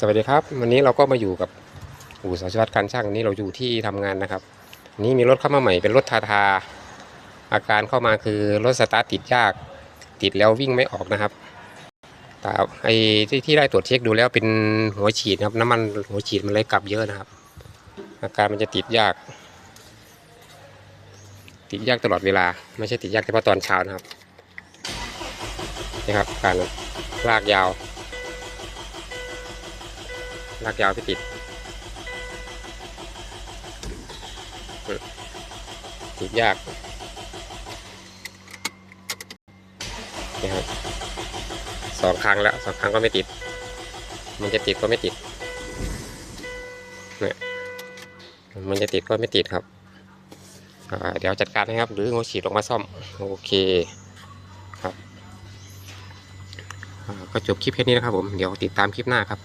สวัสดีครับ วันนี้เราก็มาอยู่กับอู่สาชวัตการช่างนี่เราอยู่ที่ทำงานนะครับนนี้มีรถเข้ามาใหม่เป็นรถทาทา อาการเข้ามาคือรถสตาร์ทติดยาก ติดแล้ววิ่งไม่ออกนะครับแต่ไอ้ที่ที่ได้ตรวจเช็คดูแล้วเป็นหัวฉีดครับ น้ำมันหัวฉีดมันเลยกลับเยอะนะครับ อาการมันจะติดยาก ติดยากตลอดเวลา ไม่ใช่ติดยากเฉพาะตอนเช้านะครับนี่ครับการลากยาว ลากยาวไปติดติดยากนี่ครับสองครั้งแล้วสองครั้งก็ไม่ติด มันจะติดก็ไม่ติดเนี่ยมันจะติดก็ไม่ติดครับอ่าเดี๋ยวจัดการนะครับ หรืองูฉีดลงมาซ่อม โอเคครับอ่าก็จบคลิปแค่นี้นะครับผม เดี๋ยวติดตามคลิปหน้าครับ